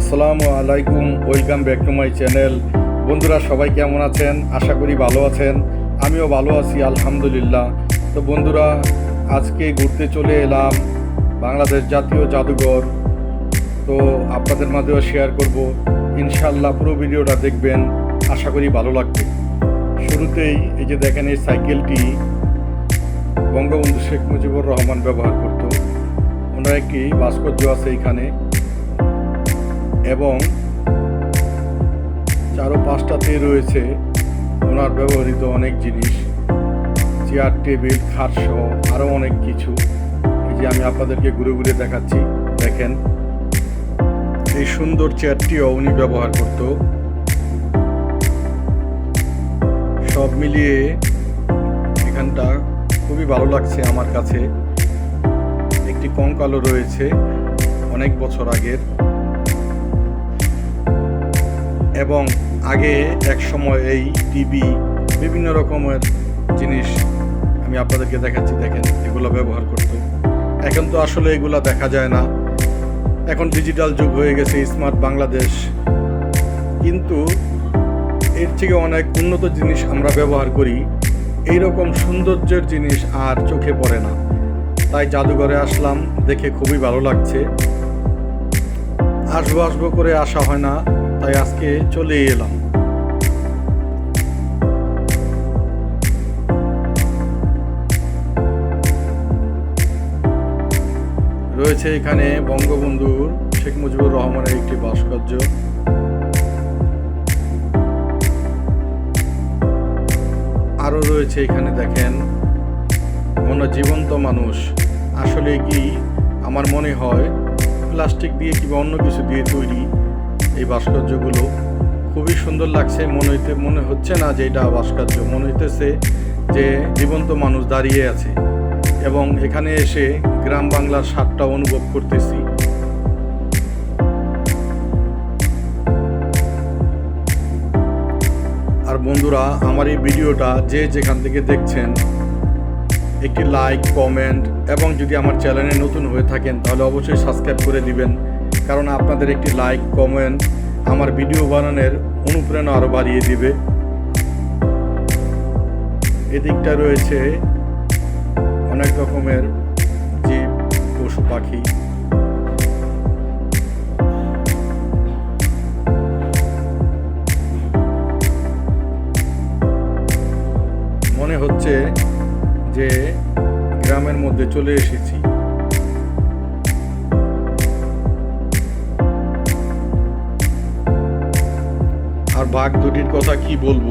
আসসালামু আলাইকুম, welcome back to my channel. বন্ধুরা, সবাই কেমন আছেন? আশা করি ভালো আছেন। আমিও ভালো আছি, আলহামদুলিল্লাহ। তো বন্ধুরা, আজকে ঘুরতে চলে এলাম বাংলাদেশ জাতীয় জাদুঘর। তো আপনাদের মাঝেও শেয়ার করব। ইনশাল্লাহ পুরো ভিডিওটা দেখবেন। আশা করি ভালো লাগবে। শুরুতেই এই যে দেখেন এই সাইকেলটি, বঙ্গবন্ধু শেখ মুজিবুর রহমান ব্যবহার করত। ওনার একটি ভাস্কর্য আছে এখানে এবং চারো পাঁচটাতে রয়েছে ওনার ব্যবহৃত অনেক জিনিস চেয়ার টেবিল খাট সহ আরও অনেক কিছু। এই যে আমি আপনাদেরকে ঘুরে ঘুরে দেখাচ্ছি, দেখেন। এই সুন্দর চেয়ারটিও উনি ব্যবহার করত। সব মিলিয়ে এখানটা খুবই ভালো লাগছে আমার কাছে। একটি কঙ্কালও রয়েছে অনেক বছর আগের। এবং আগে এক সময় এই টিভি বিভিন্ন রকমের জিনিস আমি আপনাদেরকে দেখাচ্ছি, দেখেন, এগুলো ব্যবহার করতো। এখন তো আসলে এগুলো দেখা যায় না। এখন ডিজিটাল যুগ হয়ে গেছে স্মার্ট বাংলাদেশ। কিন্তু এর থেকে অনেক উন্নত জিনিস আমরা ব্যবহার করি। এই রকম সৌন্দর্যের জিনিস আর চোখে পড়ে না। তাই জাদুঘরে আসলাম, দেখে খুবই ভালো লাগছে। আসব আসব করে আসা হয় না। তাই আজকে চলে এলাম। রয়েছে এখানে বঙ্গবন্ধুর শেখ মুজিবুর রহমানের একটি ভাস্কর্য। আরও রয়েছে এখানে দেখেন কোনো জীবন্ত মানুষ। আসলে কি আমার মনে হয়, প্লাস্টিক দিয়ে কিংবা অন্য কিছু দিয়ে তৈরি এই ভাস্কর্যগুলো খুবই সুন্দর লাগছে। মনে হইতে মনে হচ্ছে না যে এটা ভাস্কর্য। মনে হইতেছে যে জীবন্ত মানুষ দাঁড়িয়ে আছে। এবং এখানে এসে গ্রাম বাংলার স্বাদটা অনুভব করতেছি। আর বন্ধুরা, আমার এই ভিডিওটা যে যেখান থেকে দেখছেন, একটি লাইক কমেন্ট এবং যদি আমার চ্যানেলে নতুন হয়ে থাকেন, তাহলে অবশ্যই সাবস্ক্রাইব করে দিবেন। কারণ আপনাদের একটি লাইক কমেন্ট আমার ভিডিও বানানোর অনুপ্রেরণা আরও বাড়িয়ে দিবে। এদিকটা রয়েছে অনেক রকমের জীব, পশু, পাখি। মনে হচ্ছে যে গ্রামের মধ্যে চলে এসেছি। বাঘ দুটির কথা কি বলব?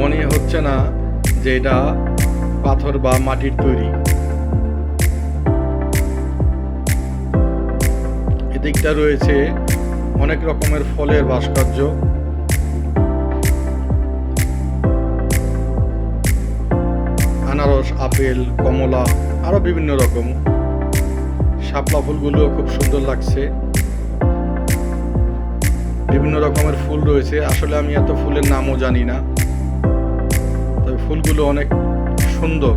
মনে হচ্ছে না যে এটা পাথর বা মাটির তৈরি। এদিকটা রয়েছে অনেক রকমের ফলের ভাস্কর্য। আনারস, আপেল, কমলা আরও বিভিন্ন রকম। শাপলা ফুলগুলো খুব সুন্দর লাগছে। বিভিন্ন রকমের ফুল রয়েছে। আসলে আমি এত ফুলের নামও জানি না। তবে ফুলগুলো অনেক সুন্দর।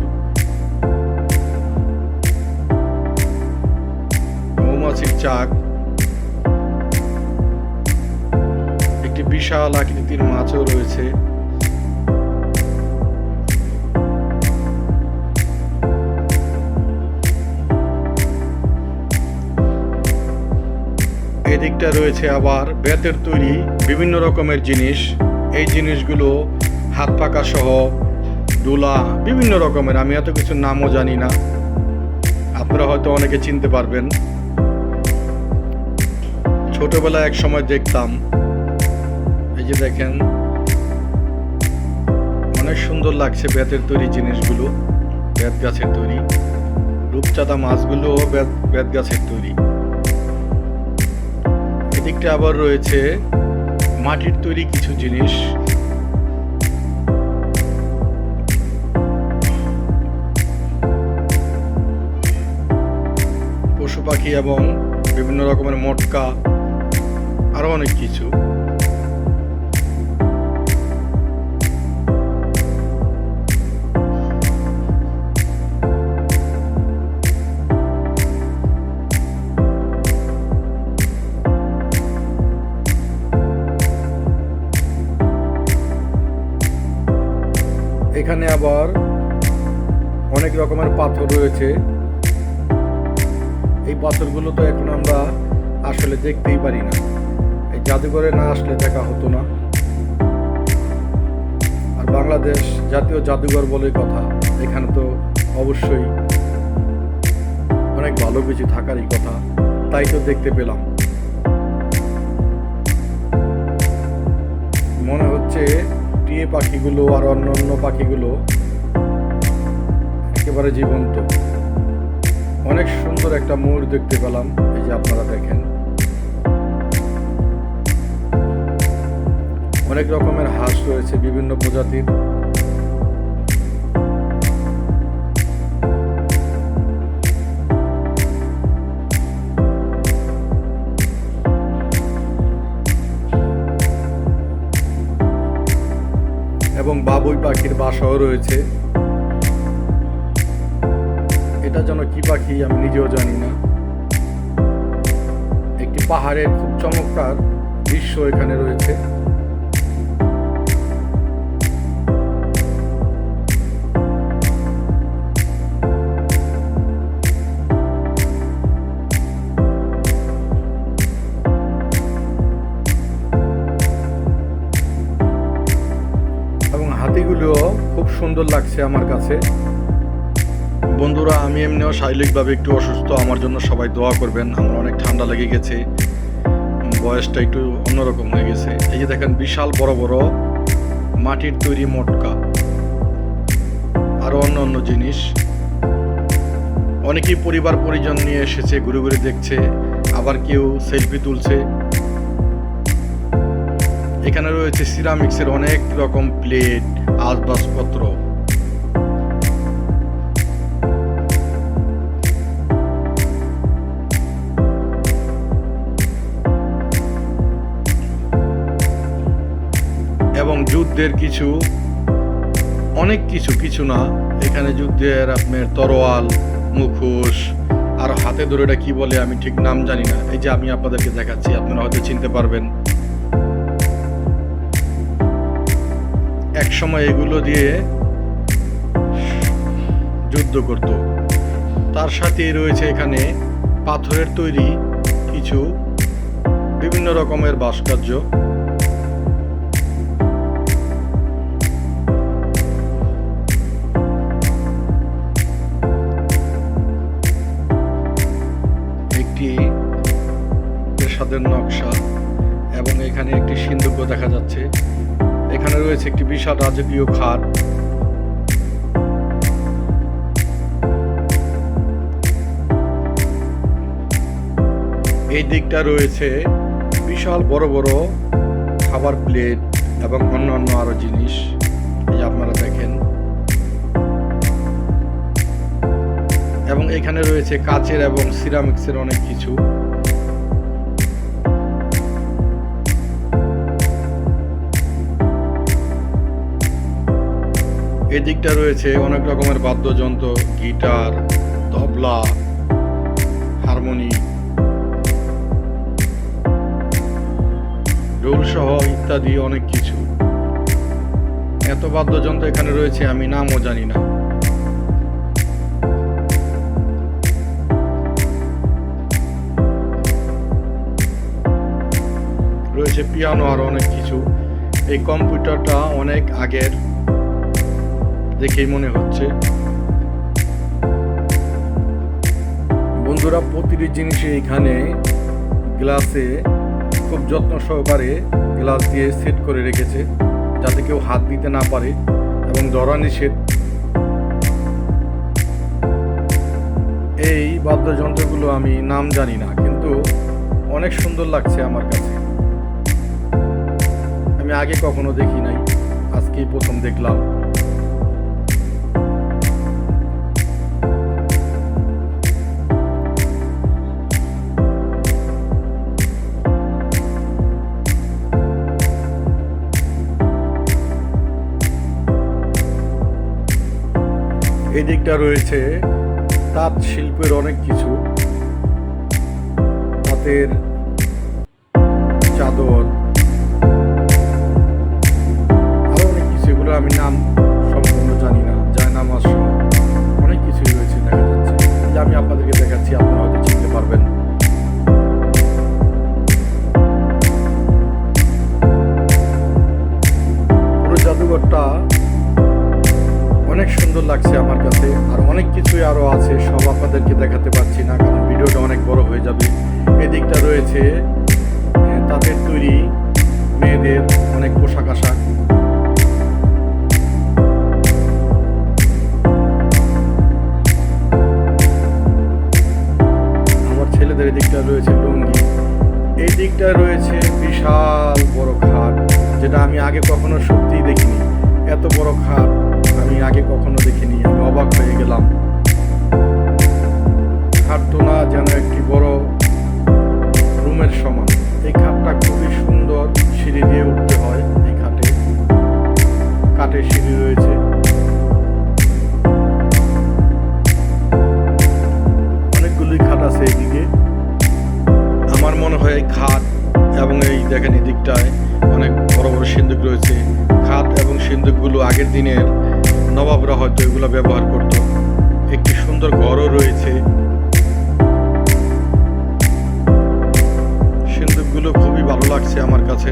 মৌমাছির চাক। একটি বিশাল আকৃতির মাছও রয়েছে। এদিকটা রয়েছে আবার বেতের তৈরি বিভিন্ন রকমের জিনিস। এই জিনিসগুলো হাত পাকা সহ ডোলা বিভিন্ন রকমের। আমি এত কিছু নামও জানি না। আপনারা হয়তো অনেকে চিনতে পারবেন। ছোটবেলায় এক সময় দেখতাম, এই যে দেখেন, অনেক সুন্দর লাগছে বেতের তৈরি জিনিসগুলো বেত গাছের তৈরি। রূপচাঁদা মাছগুলোও বেত বেত গাছের তৈরি। এদিকটা আবার রয়েছে মাটির তৈরি কিছু জিনিস। পশু পাখি এবং বিভিন্ন রকমের মটকা, আরও অনেক কিছু। এখানে আবার অনেক রকমের পাথর রয়েছে। এই পাথরগুলো তো এখন আমরা আসলে দেখতেই পারি না। এই জাদুঘরে না আসলে দেখা হতো না। আর বাংলাদেশ জাতীয় জাদুঘর বলে কথা, এখানে তো অবশ্যই অনেক ভালো কিছু থাকারই কথা। তাই তো দেখতে পেলাম। মনে হচ্ছে টিয়ে পাখিগুলো আর অন্য অন্য পাখিগুলো একেবারে জীবন্ত। অনেক সুন্দর একটা ময়ূর দেখতে পেলাম, এই যে আপনারা দেখেন। অনেক রকমের হাঁস রয়েছে বিভিন্ন প্রজাতির। পাখির বাসাও রয়েছে। এটা যেন কি পাখি আমি নিজেও জানি না। একটি পাহাড়ের খুব চমৎকার দৃশ্য এখানে রয়েছে। সুন্দর লাগছে আমার কাছে। বন্ধুরা, আমি এমনিও শারীরিকভাবে একটু অসুস্থ, আমার জন্য সবাই দোয়া করবেন। আমার অনেক ঠান্ডা লেগে গেছে। বয়সটা একটু অন্যরকম হয়ে গেছে। এই যে দেখেন, বিশাল বড় বড় মাটির তৈরি মটকা। আরও অন্য অন্য জিনিস। অনেকেই পরিবার পরিজন নিয়ে এসেছে, ঘুরে ঘুরে দেখছে, আবার কেউ সেলফি তুলছে। এখানে রয়েছে সিরামিক্সের অনেক রকম প্লেট আসবাবপত্র যুদ্ধের কিছু, অনেক কিছু কিছু না। এখানে যুদ্ধের আপনার তরোয়াল, মুখোশ, আর হাতে ধরে এটা কি বলে আমি ঠিক নাম জানি না। এই যে আমি আপনাদেরকে দেখাচ্ছি, আপনারা হয়তো চিনতে পারবেন। এক সময় এগুলো দিয়ে যুদ্ধ করত। তার সাথে রয়েছে এখানে পাথরের তৈরি কিছু বিভিন্ন রকমের ভাস্কর্য। একটি প্রাসাদের নকশা এবং এখানে একটি সিন্ধুকও দেখা যাচ্ছে। এখানে রয়েছে একটি বিশাল রাজকীয় খাট। এই দিকটা রয়েছে বিশাল বড় বড় খাবার প্লেট এবং অন্যান্য আরও জিনিস। আপনারা এবং এখানে রয়েছে কাচের এবং সিরামিক্সের অনেক কিছু। এদিকটা রয়েছে অনেক রকমের বাদ্যযন্ত্র, গিটার, তবলা, হারমোনি রোল সহ ইত্যাদি অনেক কিছু। এত বাদ্যযন্ত্র এখানে রয়েছে আমি নামও জানি না। রয়েছে পিয়ানো আর অনেক কিছু। এই কম্পিউটারটা অনেক আগের দেখেই মনে হচ্ছে। বন্ধুরা, প্রতিটি জিনিসে এখানে গ্লাসে খুব যত্ন সহকারে গ্লাস দিয়ে সেট করে রেখেছে, যাতে কেউ হাত দিতে না পারে এবং ধরা নিষেধ। এই বাদ্যযন্ত্রগুলো আমি নাম জানি না, কিন্তু অনেক সুন্দর লাগছে আমার কাছে। আমি আগে কখনো দেখি নাই। আজকেই প্রথম দেখলাম। এই দিকটা রয়েছে তাঁত শিল্পের অনেক কিছু। তাঁতের চাদর। তাঁতের তৈরি, মেয়েদের অনেক পোশাক আশাক। আমার ছেলেদের এদিকটা রয়েছে লুঙ্গি। এই দিকটা রয়েছে বিশাল বড় খাট, যেটা আমি আগে কখনো সত্যিই দেখিনি। এত বড় খাট আমি আগে কখনো দেখিনি, আমি অবাক হয়ে গেলাম। সিন্দুকগুলো আগের দিনের নবাবরা হয়তো এগুলো ব্যবহার করত, একটি সুন্দর ঘরও রয়েছে। সিন্দুকগুলো খুবই ভালো লাগছে আমার কাছে।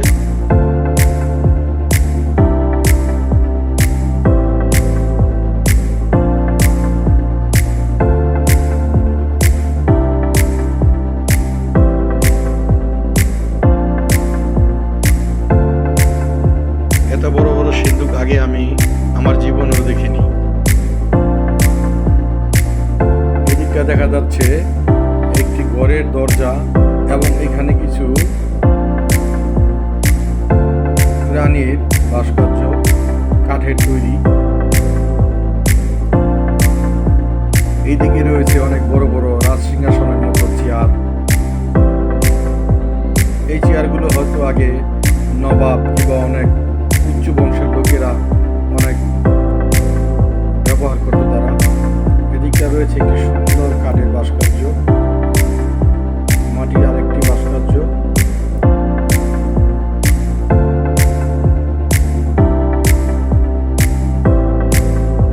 আগে আমি আমার জীবনেও দেখিনি। এদিকটা দেখা যাচ্ছে একটি ঘরের দরজা এবং এখানে কিছু প্রাণীর ভাস্কর্য, কাঠের তৈরি। এইদিকে রয়েছে অনেক বড় বড় রাজসিংহাসনের মতো চেয়ার। এই চেয়ারগুলো হয়তো আগে নবাব কিংবা অনেক উচ্চ বংশের লোকেরা অনেক ব্যবহার করতো তারা। এদিকটা রয়েছে একটি সুন্দর কাঠের ভাস্কর্য। মাটির আরেকটি ভাস্কর্য।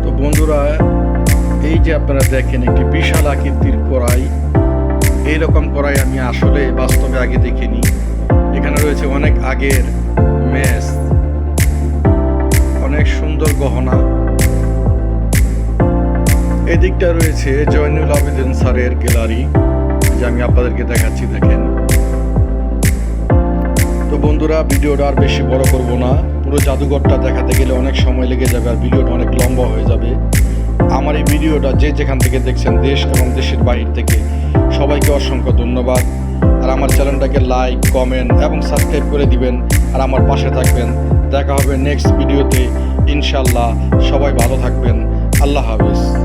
তো বন্ধুরা, এই যে আপনারা দেখেন একটি বিশাল আকৃতির কড়াই। এইরকম কড়াই আমি আসলে বাস্তবে আগে দেখিনি। এখানে রয়েছে অনেক আগের মেস অনেক সুন্দর গহনা। এদিকটা রয়েছে জয়নুল আবেদিন স্যারের গ্যালারি, যে আমি আপনাদেরকে দেখাচ্ছি, দেখেন। তো বন্ধুরা, ভিডিওটা আর বেশি বড় করব না। পুরো জাদুঘরটা দেখাতে গেলে অনেক সময় লেগে যাবে আর ভিডিওটা অনেক লম্বা হয়ে যাবে। আমার এই ভিডিওটা যে যেখান থেকে দেখছেন, দেশ এবং দেশের বাহির থেকে, সবাইকে অসংখ্য ধন্যবাদ। আর আমার চ্যানেলটাকে লাইক, কমেন্ট এবং সাবস্ক্রাইব করে দিবেন। আর আমার পাশে থাকবেন। দেখা হবে নেক্সট ভিডিওতে। ইনশাল্লাহ সবাই ভালো থাকবেন। আল্লাহ হাফেজ।